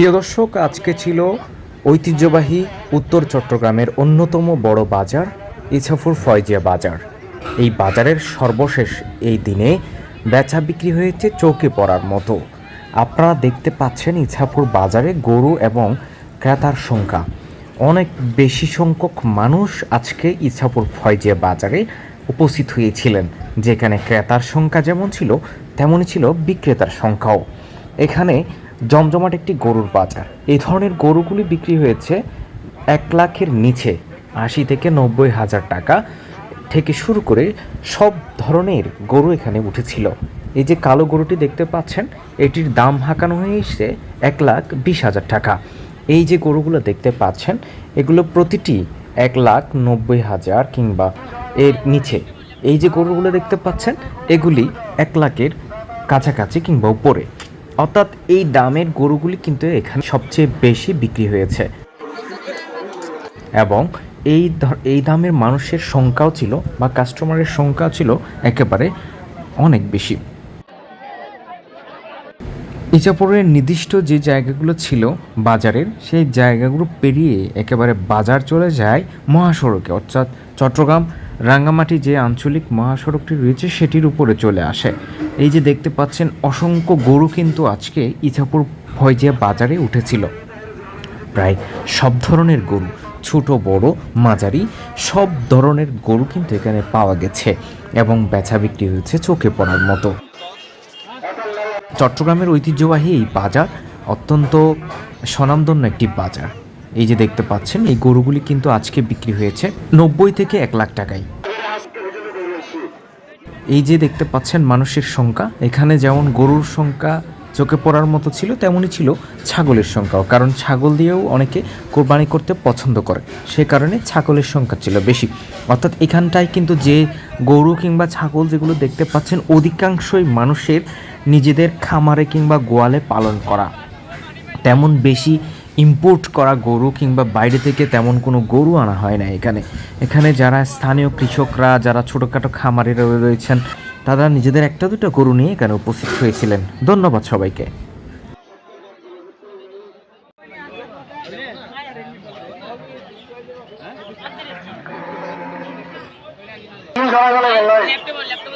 প্রিয় দর্শক, আজকে ছিল ঐতিহ্যবাহী উত্তর চট্টগ্রামের অন্যতম বড় বাজার ইছাফুর ফয়জিয়া বাজার। এই বাজারের সর্বশেষ এই দিনে বেচা বিক্রি হয়েছে চৌকে পড়ার মতো। আপনারা দেখতে পাচ্ছেন ইছাপুর বাজারে গরু এবং ক্রেতার সংখ্যা। অনেক বেশি সংখ্যক মানুষ আজকে ইছাপুর ফয়জিয়া বাজারে উপস্থিত হয়েছিলেন। যেখানে ক্রেতার সংখ্যা যেমন ছিল, তেমনই ছিল বিক্রেতার সংখ্যাও। এখানে জমজমাট একটি গরুর বাজার। এই ধরনের গরুগুলি বিক্রি হয়েছে এক লাখের নিচে, আশি থেকে নব্বই হাজার টাকা থেকে শুরু করে সব ধরনের গরু এখানে উঠেছিল। এই যে কালো গরুটি দেখতে পাচ্ছেন, এটির দাম হাঁকানো হয়ে এসছে এক লাখ বিশ হাজার টাকা। এই যে গরুগুলো দেখতে পাচ্ছেন, এগুলো প্রতিটি এক লাখ নব্বই হাজার কিংবা এর নিচে। এই যে গরুগুলো দেখতে পাচ্ছেন, এগুলি এক লাখের কাছাকাছি কিংবা উপরে। অর্থাৎ এই দামের গরুগুলি কিন্তু এখানে সবচেয়ে বেশি বিক্রি হয়েছে। এবং এই এই দামের মানুষের সংখ্যাও ছিল বা কাস্টমারের সংখ্যাও ছিল একেবারে অনেক বেশি। ইচাপুরের নির্দিষ্ট যে জায়গাগুলো ছিল বাজারের, সেই জায়গাগুলো পেরিয়ে একেবারে বাজার চলে যায় মহাসড়কে, অর্থাৎ চট্টগ্রাম রাঙ্গামাটি যে আঞ্চলিক মহাসড়কটি রয়েছে সেটির উপরে চলে আসে। এই যে দেখতে পাচ্ছেন, অসংখ্য গরু কিন্তু আজকে ইছাপুর ফয়জিয়া বাজারে উঠেছিল। প্রায় সব ধরনের গরু, ছোট, বড়, মাঝারি, সব ধরনের গরু কিন্তু এখানে পাওয়া গেছে এবং বেচা বিক্রি হয়েছে চোখে পড়ার মতো। চট্টগ্রামের ঐতিহ্যবাহী এই বাজার অত্যন্ত স্বনামধন্য একটি বাজার। এই যে দেখতে পাচ্ছেন, এই গরুগুলি কিন্তু আজকে বিক্রি হয়েছে নব্বই থেকে এক লাখ টাকায়। এই যে দেখতে পাচ্ছেন, মানুষের সংখ্যা, এখানে যেমন গরুর সংখ্যা চোখে পড়ার মতো ছিল, তেমনই ছিল ছাগলের সংখ্যাও। কারণ ছাগল দিয়েও অনেকে কোরবানি করতে পছন্দ করে, সে কারণে ছাগলের সংখ্যা ছিল বেশি। অর্থাৎ এখানটায় কিন্তু যে গরু কিংবা ছাগল যেগুলো দেখতে পাচ্ছেন, অধিকাংশই মানুষের নিজেদের খামারে কিংবা গোয়ালে পালন করা। তেমন বেশি ইম্পোর্ট করা গরু কিংবা বাইরে থেকে তেমন কোনো গরু আনা হয় না এখানে। এখানে যারা স্থানীয় কৃষকরা, যারা ছোটোখাটো খামারে রয়ে- রয়েছেন, তারা নিজেদের একটা দুটো গরু নিয়ে এখানে উপস্থিত হয়েছিলেন। ধন্যবাদ সবাইকে।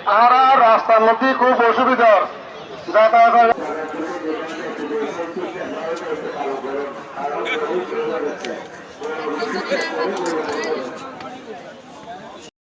আর রাস্তার মধ্যে খুব অসুবিধা যাতায়াত Thank you.